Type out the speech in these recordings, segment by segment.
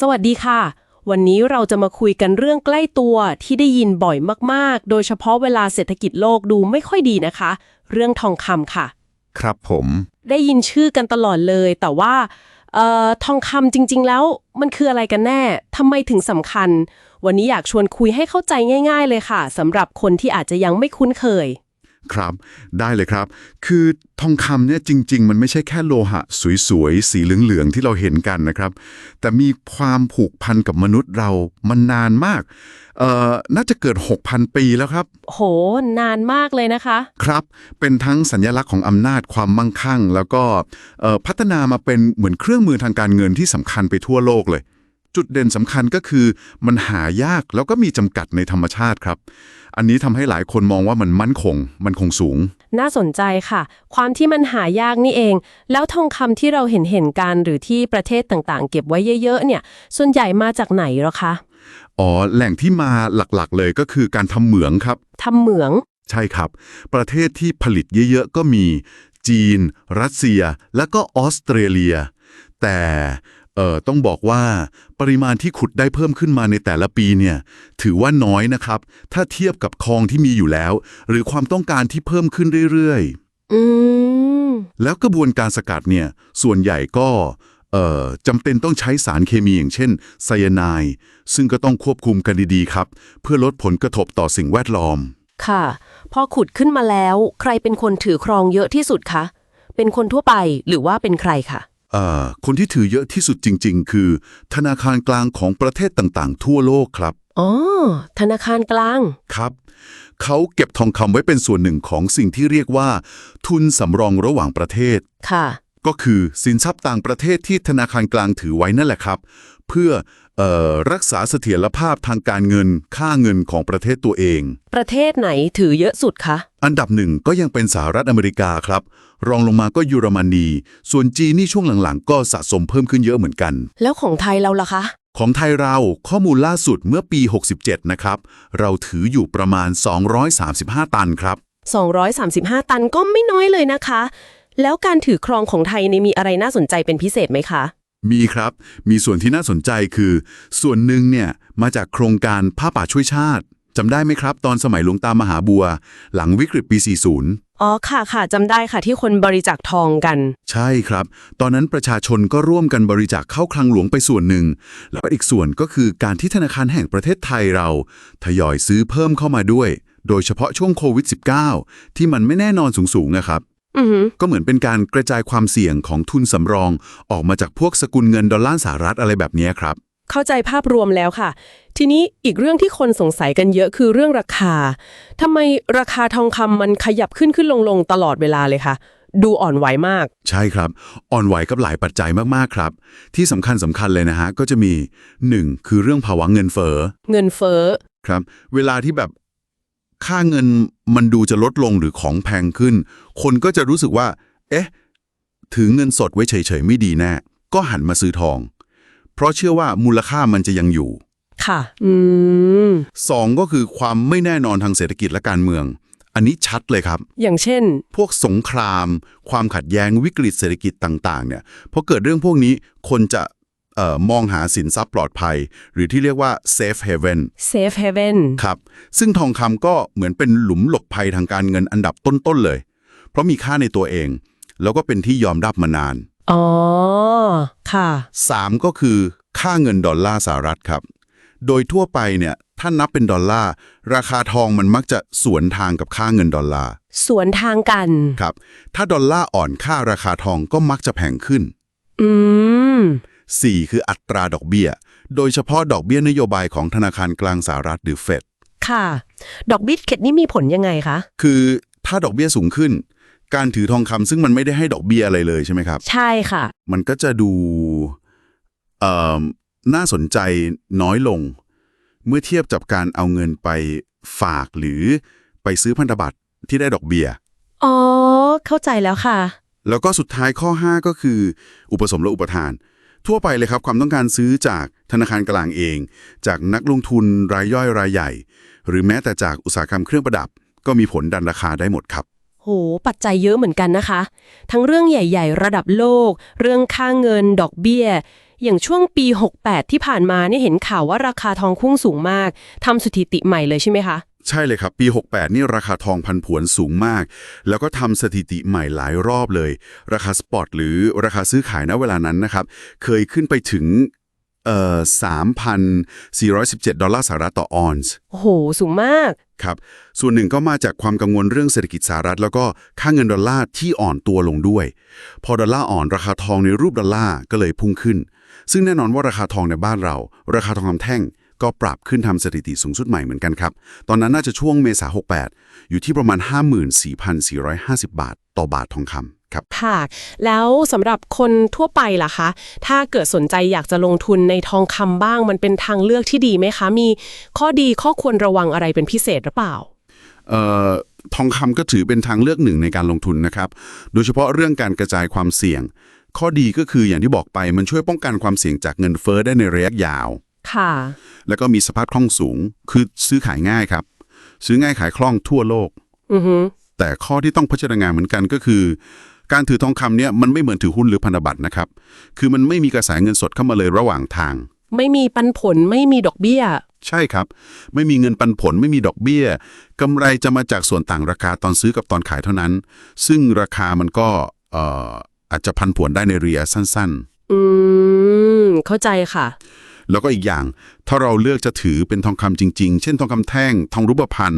สวัสดีค่ะ วันนี้เราจะมาคุยกันเรื่องใกล้ตัวที่ได้ยินบ่อยมากๆ โดยเฉพาะเวลาเศรษฐกิจโลกดูไม่ค่อยดีนะคะ เรื่องทองคำค่ะ ครับผม ได้ยินชื่อกันตลอดเลย แต่ว่าเอ่อทองคำจริง ๆ แล้วมันคืออะไรกันแน่ทำไมถึงสำคัญ วันนี้อยากชวนคุยให้เข้าใจง่าย ๆ เลยค่ะสำหรับคนที่อาจจะยังไม่คุ้นเคย ครับได้เลยครับ คือทองคำเนี่ยจริง ๆ มันไม่ใช่แค่โลหะ สวยๆ สีเหลืองๆ ที่เราเห็นกันนะครับ แต่มีความผูกพันกับมนุษย์เรามันนานมากเอ่อน่าจะเกิด 6,000 ปีแล้วครับ โห นานมากเลยนะคะ ครับ เป็นทั้งสัญลักษณ์ของอำนาจความมั่งคั่ง แล้วก็เอ่อพัฒนามาเป็นเหมือนเครื่องมือทางการเงินที่สำคัญไปทั่วโลกเลย จุดเด่นสำคัญก็คือมันหายากแล้วก็มีจำกัดในธรรมชาติครับ อันนี้ทำให้หลายคนมองว่ามันมั่นคง มันคงสูง น่าสนใจค่ะ ความที่มันหายากนี่เอง แล้วทองคำที่เราเห็นเห็นๆกันหรือที่ประเทศต่างๆ เก็บไว้เยอะๆเนี่ย ส่วนใหญ่มาจากไหนหรอคะ อ๋อ แหล่งที่มาหลักๆเลยก็คือการทำเหมืองครับ ทำเหมือง ใช่ครับ ประเทศที่ผลิตเยอะๆก็มี จีน รัสเซีย และก็ออสเตรเลีย แต่ เอ่อต้องบอกว่าปริมาณที่ขุดได้เพิ่มขึ้นมาในแต่ละปีเนี่ยถือว่าน้อยนะครับ ถ้าเทียบกับคลองที่มีอยู่แล้ว หรือความต้องการที่เพิ่มขึ้นเรื่อยๆ อืม แล้วกระบวนการสกัดเนี่ยส่วนใหญ่ก็เอ่อจำเป็นต้องใช้สารเคมีอย่างเช่นไซยาไนด์ซึ่งก็ต้องควบคุมกันดีๆครับ เพื่อลดผลกระทบต่อสิ่งแวดล้อม ค่ะ พอขุดขึ้นมาแล้ว ใครเป็นคนถือครองเยอะที่สุดคะ เป็นคนทั่วไปหรือว่าเป็นใครคะเอ่อ คนที่ถือเยอะที่สุดจริง ๆ คือ ธนาคารกลางของประเทศต่างๆ ทั่วโลกครับอ๋อธนาคารกลางครับ เขาเก็บทองคำไว้เป็นส่วนหนึ่งของสิ่งที่เรียกว่า ทุนสำรองระหว่างประเทศค่ะ ก็คือสินทรัพย์ต่างประเทศที่ธนาคารกลางถือไว้นั่นแหละครับ เพื่อเออรักษาเสถียรภาพทางการเงินค่าเงินของประเทศตัวเอง ประเทศไหนถือเยอะสุดคะ อันดับหนึ่งก็ยังเป็นสหรัฐอเมริกาครับ รองลงมาก็เยอรมนี ส่วนจีนนี่ช่วงหลังๆ ก็สะสมเพิ่มขึ้นเยอะเหมือนกัน แล้วของไทยเราล่ะคะ ของไทยเราข้อมูลล่าสุดเมื่อปี 67 นะครับ เราถืออยู่ประมาณ 235 ตันครับ 235 ตันก็ไม่น้อยเลยนะคะ แล้วการถือครองของไทยในยมีอะไรน่าสนใจเป็นพิเศษไหมคะ มีครับ มีส่วนที่น่าสนใจคือ ส่วนหนึ่งเนี่ยมาจากโครงการผ้าป่าช่วยชาติจำได้ไหมครับ ตอนสมัยหลวงตามหาบัว หลังวิกฤตปี 40 อ๋อค่ะค่ะจำได้ค่ะที่คนบริจาคทองกัน ใช่ครับ ตอนนั้นประชาชนก็ร่วมกันบริจาคเข้าคลังหลวงไปส่วนหนึ่ง แล้วอีกส่วนก็คือการที่ธนาคารแห่งประเทศไทยเรา ทยอยซื้อเพิ่มเข้ามาด้วย โดยเฉพาะช่วงโควิด -19 ที่มันไม่แน่นอนสูงๆนะครับอือหือ ก็เหมือนเป็นการกระจายความเสี่ยงของทุนสำรอง ออกมาจากพวกสกุลเงินดอลลาร์สหรัฐอะไรแบบนี้ครับ เข้าใจภาพรวมแล้วค่ะ ทีนี้อีกเรื่องที่คนสงสัยกันเยอะคือเรื่องราคาทำไมราคาทองคำมันขยับขึ้นขึ้นลงลงตลอดเวลาเลยคะดูอ่อนไหวมาก ใช่ครับ อ่อนไหวกับหลายปัจจัยมากๆครับ ที่สำคัญสำคัญเลยนะฮะ ก็จะมี 1. คือเรื่องภาวะเงินเฟ้อเงินเฟ้อครับ เวลาที่แบบ ค่าเงินมันดูจะลดลงหรือของแพงขึ้น คนก็จะรู้สึกว่า เอ๊ะ ถือเงินสดไว้เฉยๆไม่ดีแน่ก็หันมาซื้อทอง เพราะเชื่อว่ามูลค่ามันจะยังอยู่ ค่ะ อืมสองก็คือความไม่แน่นอนทางเศรษฐกิจและการเมือง อันนี้ชัดเลยครับ อย่างเช่น พวกสงคราม ความขัดแย้งวิกฤตเศรษฐกิจต่าง ๆ เนี่ยพอเกิดเรื่องพวกนี้คนจะเอ่อ มองหาสินทรัพย์ปลอดภัย หรือที่เรียกว่า safe haven safe haven ครับ ซึ่งทองคำก็เหมือนเป็นหลุมหลบภัยทางการเงินอันดับต้นๆเลย เพราะมีค่าในตัวเอง แล้วก็เป็นที่ยอมรับมานาน อ๋อ ค่ะ 3 ก็คือค่าเงินดอลลาร์สหรัฐครับ โดยทั่วไปเนี่ยถ้านับเป็นดอลลาร์ ราคาทองมันมักจะสวนทางกับค่าเงินดอลลาร์ สวนทางกัน ครับ ถ้าดอลลาร์อ่อนค่าราคาทองก็มักจะแพงขึ้น อืม 4 คืออัตราดอกเบี้ย โดยเฉพาะดอกเบี้ยนโยบายของธนาคารกลางสหรัฐหรือเฟดค่ะ ดอกบิตเข็ดนี่มีผลยังไงคะ คือถ้าดอกเบี้ยสูงขึ้น การถือทองคำซึ่งมันไม่ได้ให้ดอกเบี้ยอะไรเลยใช่ไหมครับ ใช่ค่ะ มันก็จะดูเอ่อน่าสนใจน้อยลง เมื่อเทียบกับการเอาเงินไปฝากหรือไปซื้อพันธบัตรที่ได้ดอกเบี้ย อ๋อ เข้าใจแล้วค่ะ แล้วก็สุดท้ายข้อ 5 ก็คือ อุปสมและอุปทาน ทั่วไปเลยครับความต้องการซื้อจากธนาคารกลางเอง จากนักลงทุนรายย่อยรายใหญ่ หรือแม้แต่จากอุตสาหกรรมเครื่องประดับ ก็มีผลดันราคาได้หมดครับ โห ปัจจัยเยอะเหมือนกันนะคะ ทั้งเรื่องใหญ่ๆ ระดับโลก เรื่องค่าเงิน ดอกเบี้ย อย่างช่วงปี 68 ที่ผ่านมาเนี่ยเห็นข่าวว่าราคาทองพุ่งสูงมากทำสถิติใหม่เลยใช่ไหมคะ ใช่เลยครับ ปี 68 นี่ราคาทองพันผวนสูงมาก แล้วก็ทำสถิติใหม่หลายรอบเลย ราคาสปอตหรือราคาซื้อขายณเวลานั้นนะครับ เคยขึ้นไปถึงเอ่อ3,417 ดอลลาร์สหรัฐต่อออนซ์โอ้โห สูงมาก ครับ ส่วนหนึ่งก็มาจากความกังวลเรื่องเศรษฐกิจสหรัฐ แล้วก็ค่าเงินดอลลาร์ที่อ่อนตัวลงด้วย พอดอลลาร์อ่อนราคาทองในรูปดอลลาร์ก็เลยพุ่งขึ้น ซึ่งแน่นอนว่าราคาทองในบ้านเรา ราคาทองคำแท่ง ก็ปรับขึ้นทำสถิติสูงสุดใหม่เหมือนกันครับ ตอนนั้นน่าจะช่วงเมษา68 อยู่ที่ประมาณ 54,450 บาท ต่อบาททองคำครับค่ะ แล้วสำหรับคนทั่วไปล่ะคะ ถ้าเกิดสนใจอยากจะลงทุนในทองคำบ้างมันเป็นทางเลือกที่ดีไหมคะ มีข้อดีข้อควรระวังอะไรเป็นพิเศษหรือเปล่าเอ่อทองคำก็ถือเป็นทางเลือกหนึ่งในการลงทุนนะครับ โดยเฉพาะเรื่องการกระจายความเสี่ยง ข้อดีก็คืออย่างที่บอกไปมันช่วยป้องกันความเสี่ยงจากเงินเฟ้อได้ในระยะยาว ค่ะ แล้วก็มีสภาพคล่องสูง คือซื้อขายง่ายครับ ซื้อง่ายขายคล่องทั่วโลกอือฮึแต่ข้อที่ต้องพิจารณาเหมือนกันก็คือ การถือทองคำเนี่ยมันไม่เหมือนถือหุ้นหรือพันธบัตรนะครับ คือมันไม่มีกระแสเงินสดเข้ามาเลยระหว่างทาง ไม่มีปันผลไม่มีดอกเบี้ย ใช่ครับ ไม่มีเงินปันผลไม่มีดอกเบี้ยกำไรจะมาจากส่วนต่างราคาตอนซื้อกับตอนขายเท่านั้น ซึ่งราคามันก็เอ่ออาจจะพันผวนได้ในระยะสั้นอืม เข้าใจค่ะๆ แล้วก็อีกอย่าง ถ้าเราเลือกจะถือเป็นทองคำจริง ๆ เช่นทองคำแท่ง ทองรูปพรรณ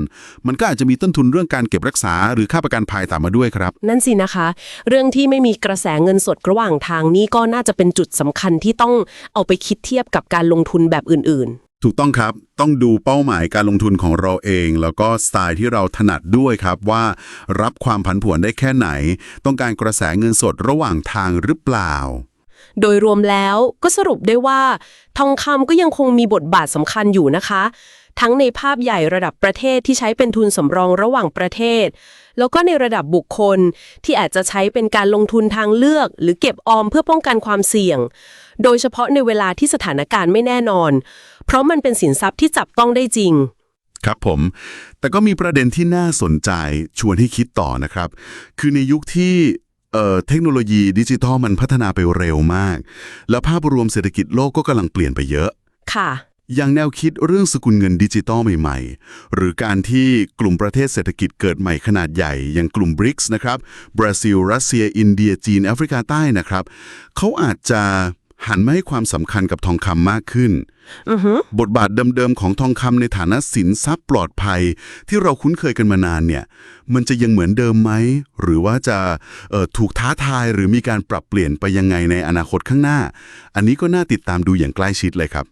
มันก็อาจจะมีต้นทุนเรื่องการเก็บรักษา หรือค่าประกันภัยตามมาด้วยครับ นั่นสินะคะ เรื่องที่ไม่มีกระแสเงินสดระหว่างทางนี้ก็น่าจะเป็นจุดสำคัญที่ต้องเอาไปคิดเทียบกับการลงทุนแบบอื่นถูกต้องครับ ต้องดูเป้าหมายการลงทุนของเราเอง แล้วก็สไตล์ที่เราถนัดด้วยครับว่ารับความผันผวนได้แค่ไหน ต้องการกระแสเงินสดระหว่างทางหรือเปล่าๆ โดยรวมแล้วก็สรุปได้ว่า ทองคำก็ยังคงมีบทบาทสำคัญอยู่นะคะ ทั้งในภาพใหญ่ระดับประเทศที่ใช้เป็นทุนสำรองระหว่างประเทศ แล้วก็ในระดับบุคคลที่อาจจะใช้เป็นการลงทุนทางเลือก หรือเก็บออมเพื่อป้องกันความเสี่ยง โดยเฉพาะในเวลาที่สถานการณ์ไม่แน่นอน เพราะมันเป็นสินทรัพย์ที่จับต้องได้จริงครับผม แต่ก็มีประเด็นที่น่าสนใจชวนให้คิดต่อนะครับ คือในยุคที่ เอ่อเทคโนโลยีดิจิทัลมันพัฒนาไปเร็วมาก แล้วภาพรวมเศรษฐกิจโลกก็กำลังเปลี่ยนไปเยอะ ค่ะ อย่างแนวคิดเรื่องสกุลเงินดิจิตอลใหม่ๆ หรือการที่กลุ่มประเทศเศรษฐกิจเกิดใหม่ขนาดใหญ่ อย่างกลุ่ม BRICS นะครับบราซิล รัสเซีย อินเดียจีนแอฟริกาใต้นะครับเขาอาจจะ หันมาให้ความสำคัญกับทองคำมากขึ้นอือฮึบทบาทเดิมๆของทองคำในฐานะสินทรัพย์ปลอดภัย ที่เราคุ้นเคยกันมานานเนี่ย มันจะยังเหมือนเดิมไหม หรือว่าจะเอ่อถูกท้าทายหรือมีการปรับเปลี่ยนไปยังไงในอนาคตข้างหน้า อันนี้ก็น่าติดตามดูอย่างใกล้ชิดเลยครับ